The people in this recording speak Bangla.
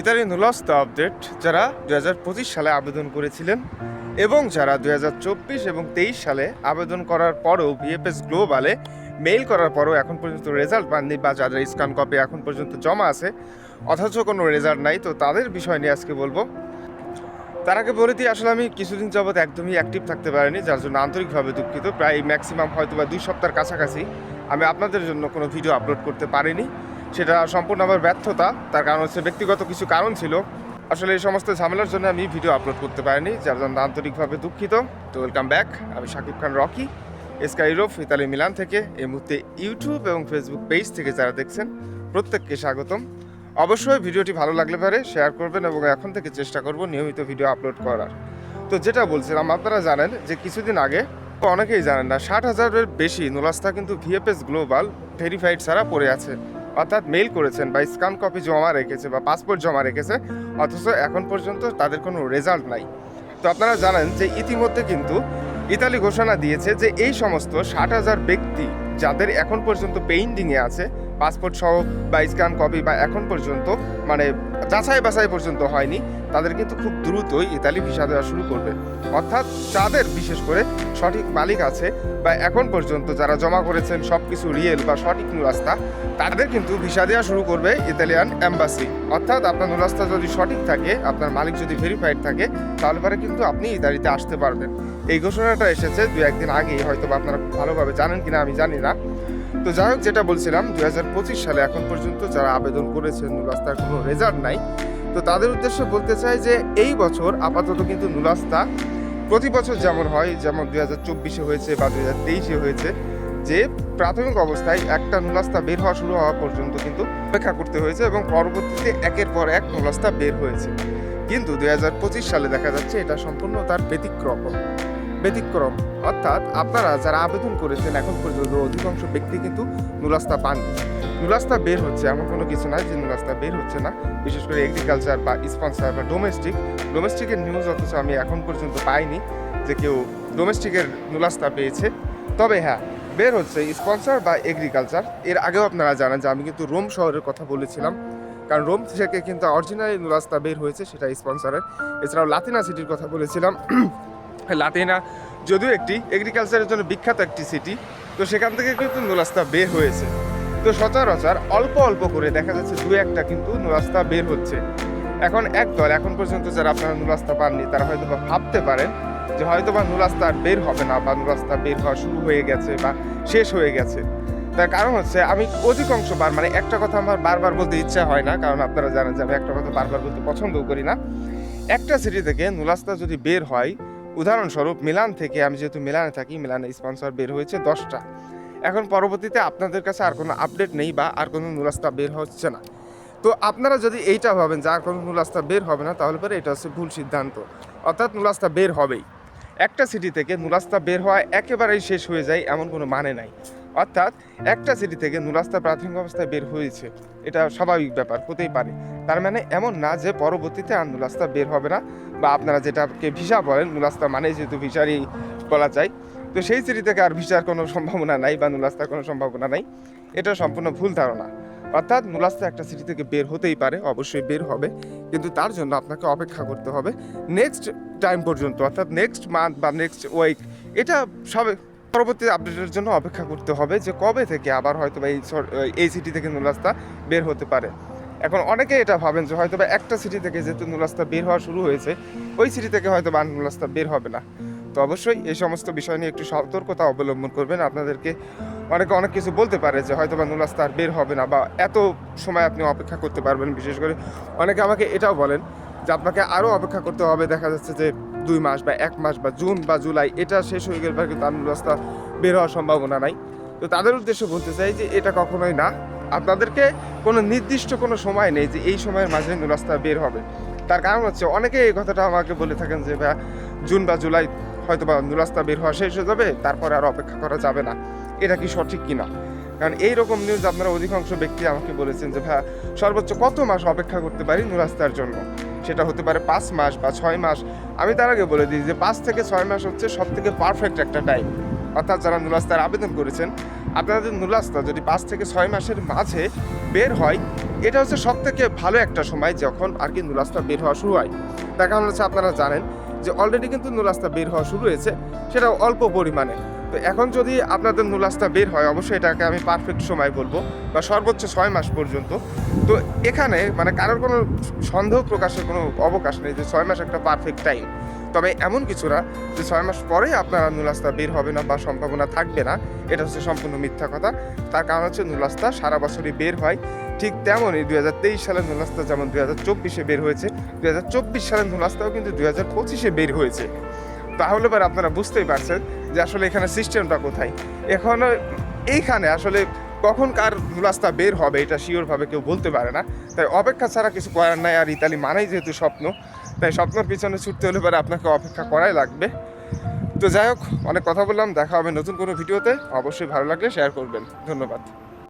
ইতালি নুলস দ্য আপডেট যারা দু হাজার পঁচিশ সালে আবেদন করেছিলেন এবং যারা দু হাজার চব্বিশ এবং তেইশ সালে আবেদন করার পরেও ভিএফএস গ্লোবালে মেইল করার পরেও এখন পর্যন্ত রেজাল্ট পাননি বা যাদের স্ক্যান কপি এখন পর্যন্ত জমা আছে, অথচ কোনো রেজাল্ট নাই, তো তাদের বিষয় নিয়ে আজকে বলব। তার আগে বলে দিই, আসলে আমি কিছুদিন যাবত একদমই অ্যাক্টিভ থাকতে পারিনি, যার জন্য আন্তরিকভাবে দুঃখিত। প্রায় ম্যাক্সিমাম হয়তো বা দুই সপ্তাহের কাছাকাছি আমি আপনাদের জন্য কোনো ভিডিও আপলোড করতে পারিনি। সেটা সম্পূর্ণ আমার ব্যর্থতা। তার কারণ হচ্ছে ব্যক্তিগত কিছু কারণ ছিল। আসলে এই সমস্ত ঝামেলার জন্য আমি ভিডিও আপলোড করতে পারিনি, যার জন্য আন্তরিকভাবে দুঃখিত। তো ওয়েলকাম ব্যাক আমি শাকিব খান রকি এসকা ইউরোপ ইতালি মিলান থেকে। এই মুহূর্তে ইউটিউব এবং ফেসবুক পেজ থেকে যারা দেখছেন, প্রত্যেককে স্বাগতম। অবশ্যই ভিডিওটি ভালো লাগলে পারে শেয়ার করবেন এবং এখন থেকে চেষ্টা করব নিয়মিত ভিডিও আপলোড করার। তো যেটা বলছিলাম, আপনারা জানেন যে কিছুদিন আগে, অনেকেই জানেন না, ষাট হাজারের বেশি নোলাস্তা কিন্তু ভিএফএস গ্লোবাল ভেরিফাইড ছাড়া পড়ে আছে। অর্থাৎ মেইল করেছেন বা স্ক্যান কপি জমা রেখেছে বা পাসপোর্ট জমা রেখেছে, অথচ এখন পর্যন্ত তাদের কোনো রেজাল্ট নাই। তো আপনারা জানেন যে ইতিমধ্যে কিন্তু ইতালি ঘোষণা দিয়েছে যে এই সমস্ত ষাট হাজার ব্যক্তি যাদের এখন পর্যন্ত পেইন্টিংয়ে আছে পাসপোর্ট সহ বা স্ক্যান কপি বা এখন পর্যন্ত মানে যাচাই বাছাই পর্যন্ত হয়নি, তাদের কিন্তু খুব দ্রুতই ইতালি ভিসা দেওয়া শুরু করবে। অর্থাৎ যাদের বিশেষ করে সঠিক মালিক আছে বা এখন পর্যন্ত যারা জমা করেছেন সব কিছু রিয়েল বা সঠিক নুরাস্তা তাদের কিন্তু ভিসা দেওয়া শুরু করবে ইতালিয়ান অ্যাম্বাসি অর্থাৎ আপনার নুরাস্তা যদি সঠিক থাকে, আপনার মালিক যদি ভেরিফাইড থাকে, তাহলে পরে কিন্তু আপনি ইতালিতে আসতে পারবেন। এই ঘোষণাটা এসেছে দু একদিন আগেই হয়তো আপনারা ভালোভাবে জানেন কিনা আমি জানি না। তো যাই হোক, যেটা বলছিলাম, দুই হাজার পঁচিশ সালে এখন পর্যন্ত যারা আবেদন করেছেন, নুলাস্তার কোনো রেজাল্ট নাই। তো তাদের উদ্দেশ্যে বলতে চাই যে, এই বছর আপাতত কিন্তু নুলাস্তা প্রতি বছর যেমন হয়, যেমন দুই হাজার চব্বিশে হয়েছে বা দুই হাজার তেইশে হয়েছে, যে প্রাথমিক অবস্থায় একটা নুলাস্তা বের হওয়া শুরু হওয়া পর্যন্ত কিন্তু অপেক্ষা করতে হয়েছে এবং পরবর্তীতে একের পর এক নুলাস্তা বের হয়েছে। কিন্তু দুই সালে দেখা যাচ্ছে এটা সম্পূর্ণ তার ব্যতিক্রম। ব্যতিক্রম। অর্থাৎ আপনারা যারা আবেদন করেছেন, এখন পর্যন্ত অধিকাংশ ব্যক্তি কিন্তু নুলাস্তা পাননি। নুলাস্তা বের হচ্ছে, এমন কোনো কিছু নাই যে নুলাস্তা বের হচ্ছে না। বিশেষ করে এগ্রিকালচার বা স্পন্সার বা ডোমেস্টিক ডোমেস্টিকের নিউজ অথচ আমি এখন পর্যন্ত পাইনি যে কেউ ডোমেস্টিকের নুলাস্তা পেয়েছে। তবে হ্যাঁ বের হচ্ছে স্পন্সর বা এগ্রিকালচার এর আগেও আপনারা জানেন যে আমি কিন্তু রোম শহরের কথা বলেছিলাম। কারণ রোম থেকে কিন্তু অরিজিনালি নুলাস্তা বের হয়েছে, সেটা স্পন্সরের এছাড়াও লাতিনা সিটির কথা বলেছিলাম। লাতিনা যদিও একটি এগ্রিকালচারের জন্য বিখ্যাত একটি সিটি তো সেখান থেকে কিন্তু নুলাস্তা বের হয়েছে। তো সচরাচর অল্প অল্প করে দেখা যাচ্ছে দু একটা কিন্তু নুলাস্তা বের হচ্ছে। এখন এক দল এখন পর্যন্ত যারা আপনারা নুলাস্তা পাননি, তারা হয়তো বা ভাবতে পারেন যে হয়তো বা নুলাস্তা আর বের হবে না, বা নুলাস্তা বের হওয়া শুরু হয়ে গেছে বা শেষ হয়ে গেছে। তার কারণ হচ্ছে, আমি অধিকাংশ বার মানে একটা কথা আমার বারবার বলতে ইচ্ছা হয় না, কারণ আপনারা জানেন যে আমি একটা কথা বারবার বলতে পছন্দও করি না। একটা সিটি থেকে নুলাস্তা যদি বের হয় উদাহরণস্বরূপ, মিলান থেকে, আমি যেহেতু মিলানে থাকি, মিলানে স্পন্সর বের হয়েছে দশটা। এখন পরবর্তীতে আপনাদের কাছে আর কোনো আপডেট নেই বা আর কোনো নুলাস্তা বের হচ্ছে না। তো আপনারা যদি এইটা ভাবেন যে আর কোনো নুলাস্তা বের হবে না, তাহলে পরে এটা হচ্ছে ভুল সিদ্ধান্ত। অর্থাৎ নুলাস্তা বের হবেই। একটা সিটি থেকে নুলাস্তা বের হওয়া একেবারেই শেষ হয়ে যায়, এমন কোনো মানে নাই। অর্থাৎ একটা সিটি থেকে নুলাস্তা প্রাথমিক অবস্থায় বের হয়েছে। এটা স্বাভাবিক ব্যাপার, হতেই পারে। তার মানে এমন না যে পরবর্তীতে আর নুলাস্তা বের হবে না, বা আপনারা যেটাকে ভিসা বলেন নুলাস্তা মানে যেহেতু ভিসারই বলা যায়, তো সেই সিটি থেকে আর ভিসার কোনো সম্ভাবনা নাই বা নুলাস্তার কোনো সম্ভাবনা নাই। এটা সম্পূর্ণ ভুল ধারণা। অর্থাৎ নুলাস্তা একটা সিটি থেকে বের হতেই পারে, অবশ্যই বের হবে, কিন্তু তার জন্য আপনাকে অপেক্ষা করতে হবে নেক্সট টাইম পর্যন্ত, অর্থাৎ নেক্সট মান্থ বা নেক্সট উইক এটা সবে পরবর্তী আপডেটের জন্য অপেক্ষা করতে হবে যে কবে থেকে আবার হয়তো বা এই এই সিটি থেকে নুলাস্তা বের হতে পারে। এখন অনেকে এটা ভাবেন যে হয়তো বা একটা সিটি থেকে যেহেতু নুলাস্তা বের হওয়া শুরু হয়েছে, ওই সিটি থেকে হয়তো বা নুলাস্তা বের হবে না। তো অবশ্যই এই সমস্ত বিষয় নিয়ে একটু সতর্কতা অবলম্বন করবেন। আপনাদেরকে অনেকে অনেক কিছু বলতে পারে যে হয়তো বা নুলাস্তা আর বের হবে না বা এত সময় আপনি অপেক্ষা করতে পারবেন। বিশেষ করে অনেকে আমাকে এটাও বলেন যে আপনাকে আরও অপেক্ষা করতে হবে। দেখা যাচ্ছে যে দুই মাস বা এক মাস বা জুন বা জুলাই এটা শেষ হয়ে গেলে কিন্তু আর নুলাস্তা বের হওয়ার সম্ভাবনা নাই। তো তাদের উদ্দেশ্যে বলতে চাই যে এটা কখনোই না। আপনাদেরকে কোনো নির্দিষ্ট কোনো সময় নেই যে এই সময়ের মাঝে নুরাস্তা বের হবে। তার কারণ হচ্ছে অনেকে এই কথাটা আমাকে বলে থাকেন যে ভাই জুন বা জুলাই হয়তো বা নুরাস্তা বের হওয়া শেষ হয়ে যাবে, তারপরে আর অপেক্ষা করা যাবে না। এটা কি সঠিক কিনা কারণ এই রকম নিউজ আপনারা অধিকাংশ ব্যক্তি আমাকে বলেছেন যে ভাই সর্বোচ্চ কত মাস অপেক্ষা করতে পারি নুরাস্তার জন্য? সেটা হতে পারে পাঁচ মাস বা ছয় মাস। আমি তার আগে বলে দিই যে, পাঁচ থেকে ছয় মাস হচ্ছে সব থেকে পারফেক্ট একটা টাইম অর্থাৎ যারা নুরাস্তার আবেদন করেছেন আপনাদের নুলাস্তা যদি পাঁচ থেকে ছয় মাসের মাঝে বের হয়, এটা হচ্ছে সব থেকে ভালো একটা সময় যখন আর কি নুলাস্তা বের হওয়া শুরু হয়। তার কারণ হচ্ছে আপনারা জানেন যে অলরেডি কিন্তু নুলাস্তা বের হওয়া শুরু হয়েছে সেটা অল্প পরিমাণে। তো এখন যদি আপনাদের নুলাস্তা বের হয়, অবশ্যই এটাকে আমি পারফেক্ট সময় বলব, বা সর্বোচ্চ ছয় মাস পর্যন্ত। তো এখানে মানে কারোর কোনো সন্দেহ প্রকাশের কোনো অবকাশ নেই যে ছয় মাস একটা পারফেক্ট টাইম তবে এমন কিছু না যে ছয় মাস পরে আপনারা নুলাস্তা বের হবে না বা সম্ভাবনা থাকবে না। এটা হচ্ছে সম্পূর্ণ মিথ্যা কথা। তার কারণ হচ্ছে নুলাস্তা সারা বছরই বের হয়। ঠিক তেমনই দুই হাজার তেইশ সালের নুলাস্তা যেমন দুই হাজার চব্বিশে বের হয়েছে, দুই হাজার চব্বিশ সালের নুলাস্তাও কিন্তু দুই হাজার পঁচিশে বের হয়েছে। তাহলে এবার আপনারা বুঝতেই পারছেন যে আসলে এখানে সিস্টেমটা কোথায়। এখনও এইখানে আসলে কখন কার নুলাস্তা বের হবে এটা শিওরভাবে কেউ বলতে পারে না। তাই অপেক্ষা ছাড়া কিছু করার নাই আর ইতালি মানেই যেহেতু স্বপ্ন। তাই স্বপ্নের পিছনে ছুটতে হলে পরে আপনাকে অপেক্ষা করাই লাগবে। তো যাই হোক, অনেক কথা বললাম, দেখা হবে নতুন কোনো ভিডিওতে। অবশ্যই ভালো লাগলে শেয়ার করবেন। ধন্যবাদ।